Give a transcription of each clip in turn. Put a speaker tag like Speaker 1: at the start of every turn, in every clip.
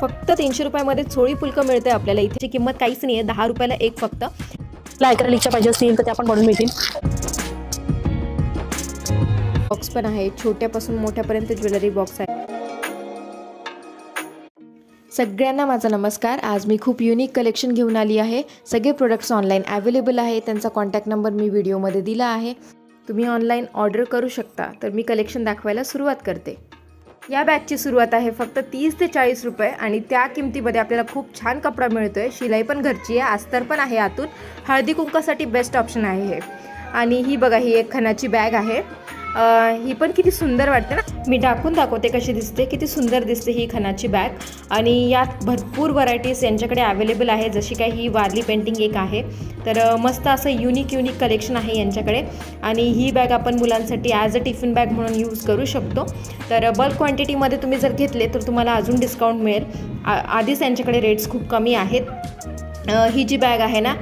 Speaker 1: फक्त तीनशे रुपयामध्ये चोळी फुलकं मिळते आपल्याला. इथे किंमत काहीच नाही आहे दहा रुपयाला एक फक्त.
Speaker 2: तुला ऐकरालिकच्या पाहिजे असतील तर त्या पण बनवून मिळतील.
Speaker 1: बॉक्स पण आहे छोट्यापासून मोठ्यापर्यंत ज्वेलरी बॉक्स आहे. सगळ्यांना माझा नमस्कार. आज मी खूप युनिक कलेक्शन घेऊन आली आहे. सगळे प्रोडक्ट्स ऑनलाईन अवेलेबल आहे त्यांचा कॉन्टॅक्ट नंबर मी व्हिडिओमध्ये दिला आहे. तुम्ही ऑनलाईन ऑर्डर करू शकता. तर मी कलेक्शन दाखवायला सुरुवात करते. या बॅगची सुरुवात आहे फक्त तीस ते चाळीस रुपये आणि त्या किमतीमध्ये आपल्याला खूप छान कपडा मिळतो आहे शिलाई पण घरची आहे अस्तर पण आहे आतून. हळदी कुंकासाठी बेस्ट ऑप्शन आहे हे. आणि ही बघा ही एक खणाची बॅग आहे. ही पण किती सुंदर वाटते ना. मी टाकून दाखवते कशी दिसते किती सुंदर दिसते ही खणाची बॅग. आणि यात भरपूर व्हरायटीज यांच्याकडे अवेलेबल आहे. जशी काय ही वारली पेंटिंग एक आहे. तर मस्त असं युनिक युनिक कलेक्शन आहे यांच्याकडे. आणि ही बॅग आपण मुलांसाठी ॲज अ टिफिन बॅग म्हणून यूज करू शकतो. तर बल्क क्वांटिटीमध्ये तुम्ही जर घेतले तर तुम्हाला अजून डिस्काउंट मिळेल. आ- आधीच यांच्याकडे रेट्स खूप कमी आहेत. ही जी बॅग आहे ना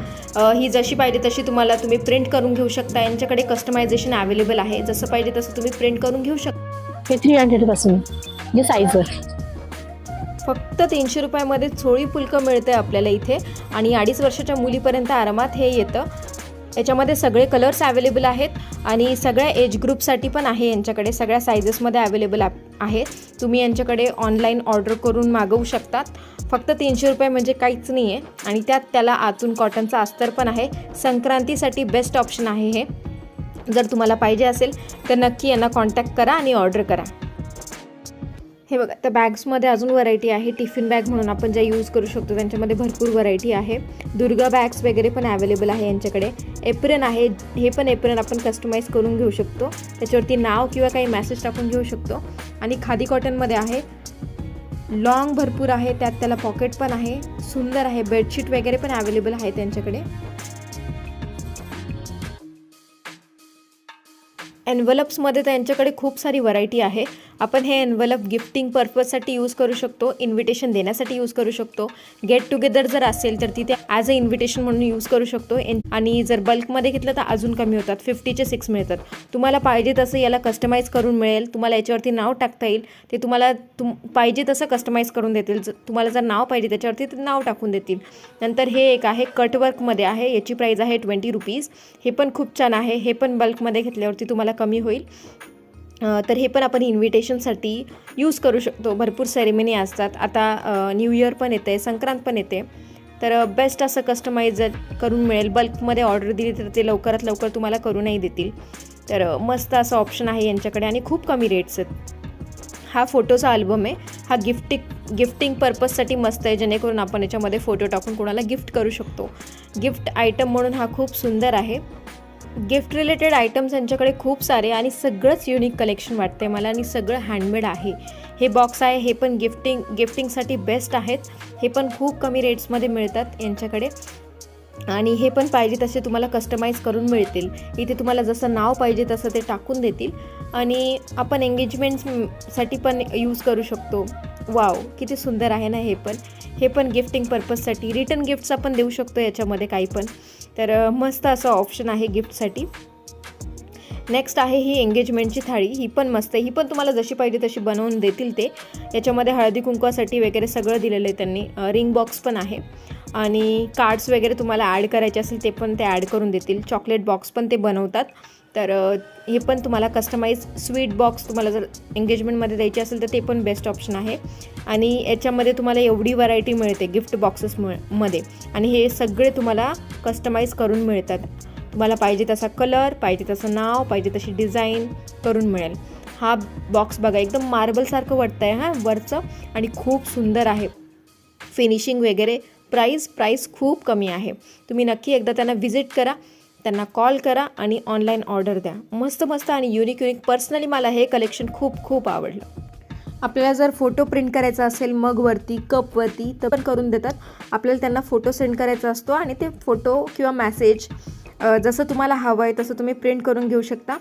Speaker 1: ही जशी पाहिजे तशी तुम्हाला तुम्ही प्रिंट करून घेऊ शकता. यांच्याकडे कस्टमायझेशन अवेलेबल आहे. जसं पाहिजे तसं तुम्ही प्रिंट करून घेऊ शकता.
Speaker 2: हे थ्री हंड्रेडपासून म्हणजे साईजवर
Speaker 1: फक्त तीनशे रुपयामध्ये चोळी फुलकं मिळतं आहे आपल्याला इथे. आणि अडीच वर्षाच्या मुलीपर्यंत आरामात हे येतं. याच्यामध्ये सगळे कलर्स अवेलेबल आहेत आणि सगळ्या एज ग्रुपसाठी पण आहे यांच्याकडे. सगळ्या सायझेसमध्ये अवेलेबल आहे तुम्ही यांच्याकडे ऑनलाईन ऑर्डर करून मागवू शकतात. फक्त तीनशे रुपये म्हणजे काहीच नाही आहे आणि त्यात त्याला आतून कॉटनचा अस्तर पण आहे. संक्रांतीसाठी बेस्ट ऑप्शन आहे हे. जर तुम्हाला पाहिजे असेल तर नक्की यांना कॉन्टॅक्ट करा आणि ऑर्डर करा. हे बघा त्या बॅग्समध्ये अजून व्हरायटी आहे. टिफिन बॅग म्हणून आपण ज्या यूज करू शकतो त्यांच्यामध्ये भरपूर व्हरायटी आहे. दुर्गा बॅग्स वगैरे पण अवेलेबल आहे यांच्याकडे. एप्रन आहे हे पण एप्रन आपण कस्टमाइज करून घेऊ शकतो. त्याच्यावरती नाव किंवा काही मॅसेज टाकून घेऊ शकतो. आणि खादी कॉटनमध्ये आहे. लॉंग भरपूर आहे त्यात त्याला पॉकेट पण आहे. सुंदर आहे बेडशीट वगैरे पण अवेलेबल आहे त्यांच्याकडे. एनवलप्समध्ये त्यांच्याकडे खूप सारी व्हरायटी आहे. आपण हे एनवलप गिफ्टिंग पर्पजसाठी यूज करू शकतो इन्व्हिटेशन देण्यासाठी यूज करू शकतो. गेट टुगेदर जर असेल तर तिथे ॲज अ इन्व्हिटेशन म्हणून यूज करू शकतो. एन- आणि जर बल्कमध्ये घेतलं तर अजून कमी होतात फिफ्टीचे सिक्स मिळतात. तुम्हाला पाहिजे तसं याला कस्टमाइज करून मिळेल. तुम्हाला याच्यावरती नाव टाकता येईल. ते तुम्हाला तुम पाहिजे तसं कस्टमाइज करून देतील. ज- तुम्हाला जर नाव पाहिजे त्याच्यावरती ते नाव टाकून देतील. नंतर हे एक आहे कटवर्कमध्ये आहे. याची प्राईज आहे ट्वेंटी रुपीज हे पण खूप छान आहे. हे पण बल्कमध्ये घेतल्यावरती तुम्हाला कमी होईल. तर हे पण आपण इन्व्हिटेशनसाठी यूज करू शकतो. भरपूर सेरेमनी असतात. आता न्यू इयर पण येते संक्रांत पण येते. तर बेस्ट असं कस्टमाइज करून मिळेल. बल्कमध्ये ऑर्डर दिली तर ते लवकरात लवकर तुम्हाला करूनही देतील. तर मस्त असं ऑप्शन आहे यांच्याकडे आणि खूप कमी रेट्स आहेत. हा फोटोचा अल्बम आहे. हा गिफ्टिंग गिफ्टिंग पर्पजसाठी मस्त आहे. जेणेकरून आपण याच्यामध्ये फोटो टाकून कोणाला गिफ्ट करू शकतो. गिफ्ट आयटम म्हणून हा खूप सुंदर आहे. गिफ्ट रिलेटेड आयटम्स यांच्याकडे खूप सारे आणि सगळंच युनिक कलेक्शन वाटते मला आणि सगळं हँडमेड आहे. हे बॉक्स आहे हे पण गिफ्टिंग गिफ्टिंगसाठी बेस्ट आहेत. हे पण खूप कमी रेट्समध्ये मिळतात यांच्याकडे. आणि हे पण पाहिजे तसे तुम्हाला कस्टमाइज करून मिळतील. इथे तुम्हाला जसं नाव पाहिजे तसं ते टाकून देतील. आणि आपण एंगेजमेंटसाठी पण यूज करू शकतो. वाव किती सुंदर आहे ना हे पण. हे पण गिफ्टिंग पर्पजसाठी रिटर्न गिफ्ट्स आपण देऊ शकतो याच्यामध्ये काही पण. तर मस्त असं ऑप्शन आहे गिफ्टसाठी नेक्स्ट आहे ही एंगेजमेंटची थाळी. ही पण मस्त आहे. ही पण तुम्हाला जशी पाहिजे तशी बनवून देतील ते. याच्यामध्ये हळदी कुंकवासाठी वगैरे सगळं दिलेलं आहे त्यांनी. रिंग बॉक्स पण आहे. आणि कार्ड्स वगैरे तुम्हाला ॲड करायचे असेल ते पण ते ॲड करून देतील. चॉकलेट बॉक्स पण ते बनवतात. तर हे पण तुम्हाला कस्टमाइज स्वीट बॉक्स तुम्हाला जर एंगेजमेंटमध्ये द्यायचे असेल तर ते पण बेस्ट ऑप्शन आहे. आणि याच्यामध्ये तुम्हाला एवढी व्हरायटी मिळते गिफ्ट बॉक्सेस मध्ये. आणि हे सगळे तुम्हाला कस्टमाइज करून मिळतात. तुम्हाला पाहिजे तसा कलर पाहिजे तसं नाव पाहिजे तशी डिझाईन करून मिळेल. हा बॉक्स बघा एकदम मार्बलसारखं वाटतं आहे हां वरचं. आणि खूप सुंदर आहे. फिनिशिंग वगैरे प्राईस प्राईस खूप कमी आहे. तुम्ही नक्की एकदा त्यांना व्हिजिट करा त्यांना कॉल करा आणि ऑनलाईन ऑर्डर द्या. मस्त मस्त आणि युनिक युनिक पर्सनली मला हे कलेक्शन खूप खूप आवडलं. आपल्याला जर फोटो प्रिंट करायचा असेल मगवरती कपवरती तर पण करून देतात. आपल्याला त्यांना फोटो सेंड करायचा असतो आणि ते फोटो किंवा मॅसेज जसं तुम्हाला हवं आहे तसं तुम्ही प्रिंट करून घेऊ शकता.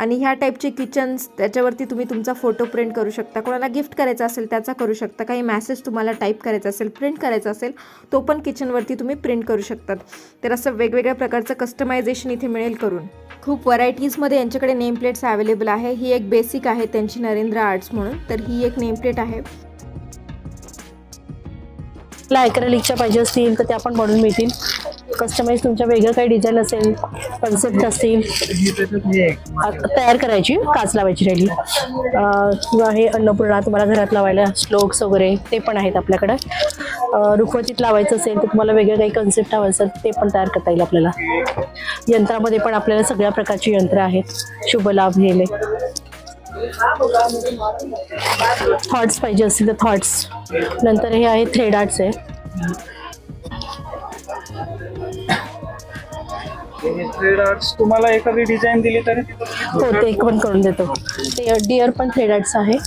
Speaker 1: आणि ह्या टाईपचे किचन्स त्याच्यावरती तुम्ही तुमचा फोटो प्रिंट करू शकता. कोणाला गिफ्ट करायचा असेल त्याचा करू शकता. काही मॅसेज तुम्हाला टाईप करायचा असेल प्रिंट करायचा असेल तो पण किचनवरती तुम्ही प्रिंट करू शकतात. तर असं वेगवेगळ्या प्रकारचं कस्टमायझेशन इथे मिळेल करून. खूप व्हरायटीजमध्ये यांच्याकडे नेम प्लेट्स अवेलेबल आहे. ही एक बेसिक आहे त्यांची नरेंद्र आर्ट्स म्हणून. तर ही एक नेम प्लेट आहे
Speaker 2: तुला ॲक्रेलिकच्या पाहिजे असतील तर त्या पण बनवून मिळतील. कस्टमाइज तुमच्या वेगळं काही डिझाईन असेल कन्सेप्ट असतील तयार करायची काच लावायची राहिली किंवा हे अन्नपूर्णा तुम्हाला घरात लावायला स्लोक्स वगैरे ते पण आहेत आपल्याकडे. रुखवतीत लावायचं असेल तर तुम्हाला वेगळं काही कन्सेप्ट हवं असेल ते पण तयार करता येईल आपल्याला. यंत्रामध्ये पण आपल्याला सगळ्या प्रकारची यंत्र आहेत. शुभ लाभ गेले थॉट्स पाहिजे असतील तर थॉट्स नंतर हे आहे थ्रेड आर्ट्स आहे.
Speaker 3: थ्रेड आर्ट्स तुम्हाला एखादी डिझाईन दिली तरी? ती तुम्ही
Speaker 2: हो ते पण करून देतो. ते डिअर पण थ्रेड आर्ट्स आहे.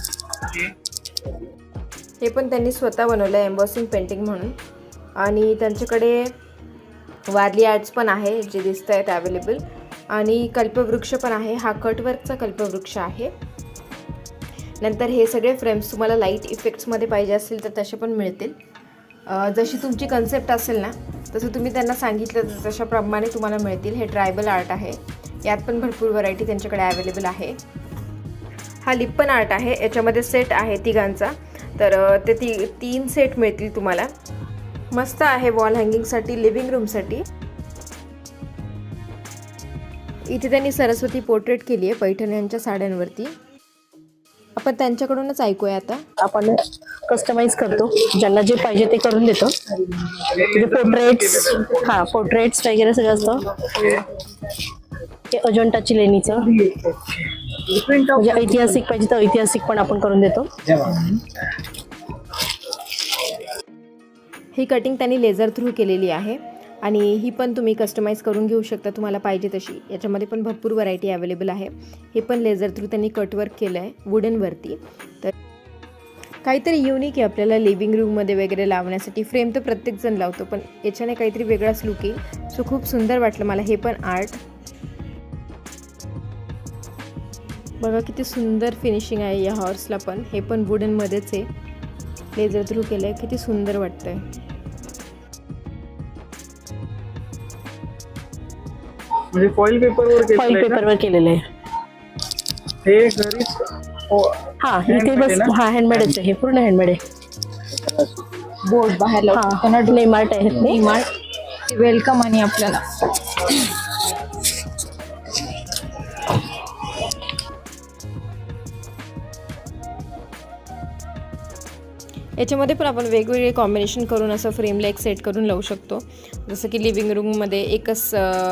Speaker 1: हे पण त्यांनी स्वतः बनवलं आहे एम्बॉसिंग पेंटिंग म्हणून. आणि त्यांच्याकडे वारली आर्ट्स पण आहे जे दिसत आहेत अवेलेबल आणि कल्पवृक्ष पण आहे हा कटवर्कचा कल्पवृक्ष आहे. नंतर हे सगळे फ्रेम्स तुम्हाला लाइट इफेक्ट्समध्ये पाहिजे असतील तर तसे पण मिळतील. जशी तुमची कन्सेप्ट असेल ना तसं तुम्ही त्यांना सांगितलं तर तशाप्रमाणे तुम्हाला मिळतील हे ट्रायबल आर्ट आहे. यात पण भरपूर व्हरायटी त्यांच्याकडे अवेलेबल आहे. हा लिप्पन आर्ट आहे. याच्यामध्ये सेट आहे तिघांचा. तर ते ती तीन सेट मिळतील तुम्हाला. मस्त आहे वॉल हँगिंगसाठी लिव्हिंग रूमसाठी इथे त्यांनी सरस्वती पोर्ट्रेट केली आहे पैठण यांच्या साड्यांवरती. आपण त्यांच्याकडूनच ऐकूया आता.
Speaker 2: आपण कस्टमाइज करतो. ज्यांना जे पाहिजे ते करून देतो. म्हणजे पोर्ट्रेट्स हा पोर्ट्रेट्स वगैरे सगळं असतं. हे अजंठाची लेणीचं. म्हणजे ऐतिहासिक पाहिजे तर ऐतिहासिक पण आपण करून देतो.
Speaker 1: ही कटिंग त्यांनी लेझर थ्रू केलेली आहे. आणि ही पण तुम्ही कस्टमाइज करून घेऊ शकता तुम्हाला पाहिजे तशी. याच्यामध्ये पण भरपूर व्हरायटी अवेलेबल आहे. हे पण लेझर थ्रू त्यांनी कटवर्क केलं आहे वुडनवरती तर काहीतरी युनिक आहे आपल्याला लिव्हिंग रूममध्ये वगैरे लावण्यासाठी. फ्रेम तर प्रत्येकजण लावतो पण याच्याने काहीतरी वेगळाच लुक येईल. सो खूप सुंदर वाटलं मला. हे पण आर्ट बघा किती सुंदर फिनिशिंग आहे या हॉर्सला पण. हे पण वुडनमध्येच आहे. लेझर थ्रू केलं आहे किती सुंदर वाटतं आहे
Speaker 3: म्हणजे फॉईल पेपरवर
Speaker 2: फॉईल
Speaker 3: केलेलं
Speaker 2: पेपरवर केलेलं आहे.
Speaker 3: हे घरीच हो,
Speaker 2: हा इथे बस
Speaker 3: आहे
Speaker 2: हा हँडमेडच आहे हे पूर्ण हँडमेड आहे.
Speaker 4: बोर्ड बाहेर लावतो.
Speaker 2: नेमार्ट आहेत ते.
Speaker 4: वेलकम आणि आपल्याला.
Speaker 1: याच्यामध्ये पण आपण वेगवेगळे कॉम्बिनेशन करून असं फ्रेमला एक सेट करून लावू शकतो. जसं की लिव्हिंग रूममध्ये एकच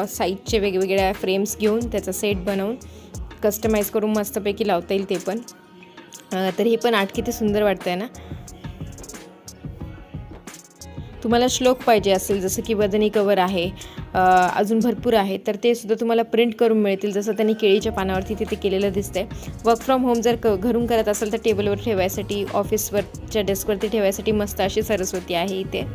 Speaker 1: साईजचे वेगवेगळ्या फ्रेम्स घेऊन त्याचा सेट बनवून कस्टमाइज करून मस्तपैकी लावता येईल ते पण. तर हे पण आठ किती सुंदर वाटतं आहे ना? तुम्हाला श्लोक पाहिजे असेल जसं की वदनी कवर आहे अजून भरपूर आहे तर ते सुद्धा तुम्हाला प्रिंट करून मिळतील जसं त्यांनी केळीच्या पानावरती तिथे केलेलं दिसतंय. वर्क फ्रॉम होम जर क घरून करत असेल तर टेबलवर ठेवायसाठी ऑफिसवरच्या डेस्कवरती ठेवायसाठी मस्त अशी सरस्वती आहे इथे.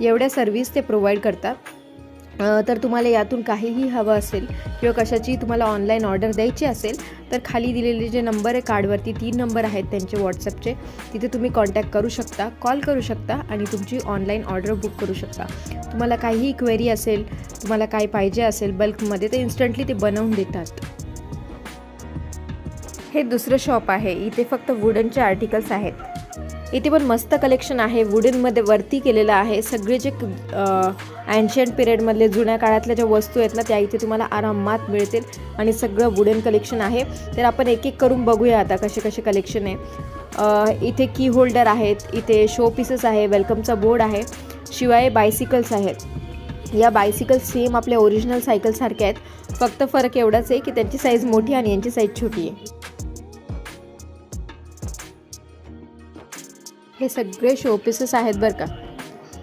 Speaker 1: एवढ्या सर्विस ते प्रोव्हाइड करतात. तर तुम्हाला यातून काहीही हवं असेल किंवा कशाची तुम्हाला ऑनलाईन ऑर्डर द्यायची असेल तर खाली दिलेले जे नंबर आहे कार्डवरती तीन नंबर आहेत त्यांचे व्हॉट्सअपचे तिथे तुम्ही कॉन्टॅक्ट करू शकता कॉल करू शकता आणि तुमची ऑनलाईन ऑर्डर बुक करू शकता. तुम्हाला काहीही क्वेरी असेल तुम्हाला काय पाहिजे असेल बल्कमध्ये ते इन्स्टंटली ते बनवून देतात. हे दुसरं शॉप आहे. इथे फक्त वुडनचे आर्टिकल्स आहेत. इथे पण मस्त कलेक्शन आहे. वुडनमध्ये वरती केलेलं आहे. सगळे जे अँशियंट पिरियडमधले जुन्या काळातल्या ज्या वस्तू आहेत ना त्या इथे तुम्हाला आरामात मिळतील आणि सगळं वुडन कलेक्शन आहे. तर आपण एक एक करून बघूया आता कसे कसे कलेक्शन आहे. इथे की होल्डर आहेत. इथे शो पीसेस आहे. वेलकमचा बोर्ड आहे. शिवाय बायसिकल्स आहेत. या बायसिकल सेम आपल्या ओरिजिनल सायकलसारख्या आहेत. फक्त फरक एवढाच आहे की त्यांची साईज मोठी आणि यांची साईज छोटी आहे. हे सगळे शोपीसेस आहेत बरं का.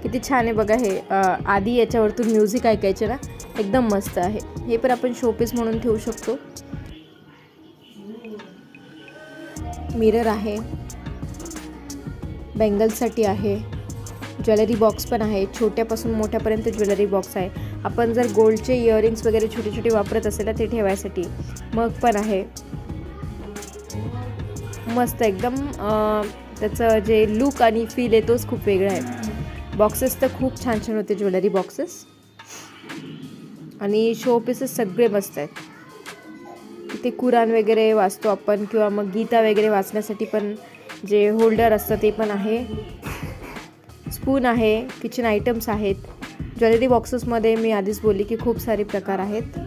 Speaker 1: किती छान आहे बघा हे. आधी याच्यावरतून म्युझिक ऐकायचे ना एकदम मस्त आहे. हे पण आपण शोपीस म्हणून ठेवू शकतो. मिरर आहे. बँगल्ससाठी आहे. ज्वेलरी बॉक्स पण आहे. छोट्यापासून मोठ्यापर्यंत ज्वेलरी बॉक्स आहे. आपण जर गोल्डचे इयरिंग्स वगैरे छोटे छोटे वापरत असेल ना ते ठेवायसाठी मग पण आहे. मस्त एकदम त्याचं जे लुक आणि फील आहे तोच खूप वेगळा आहे. बॉक्सेस तर खूप छान छान होते ज्वेलरी बॉक्सेस आणि शो पीसेस सगळे मस्त आहेत. तिथे कुराण वगैरे वाचतो आपण किंवा मग गीता वगैरे वाचण्यासाठी पण जे होल्डर असतं ते पण आहे. स्पून आहे किचन आयटम्स आहेत. ज्वेलरी बॉक्सेसमध्ये मी आधीच बोलली की खूप सारे प्रकार आहेत.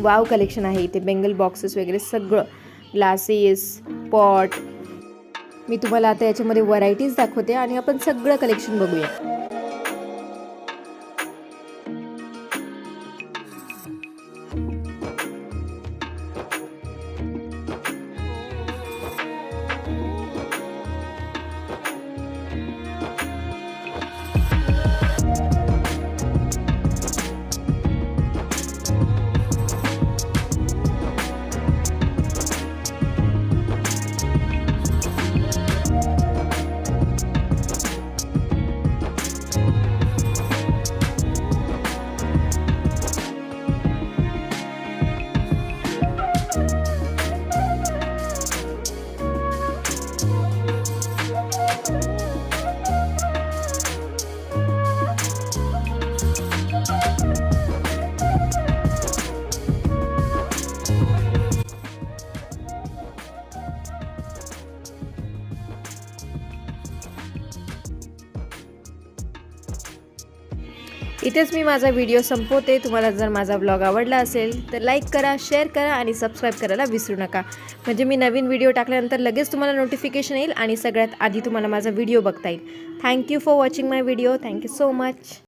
Speaker 1: वाव कलेक्शन आहे इथे बेंगल बॉक्सेस वगैरे सगळं. ग्लासेस पॉट मी तुम्हाला आता याच्यामध्ये व्हरायटीज दाखवते आणि आपण सगळं कलेक्शन बघूया. इथेच मी माझा व्हिडिओ संपवते. तुम्हाला जर माझा ब्लॉग आवडला असेल तर लाईक करा शेअर करा आणि सबस्क्राईब करायला विसरू नका. म्हणजे मी नवीन व्हिडिओ टाकल्यानंतर लगेच तुम्हाला नोटिफिकेशन येईल आणि सगळ्यात आधी तुम्हाला माझा व्हिडिओ बघता येईल. Thank you for watching my video thank you so much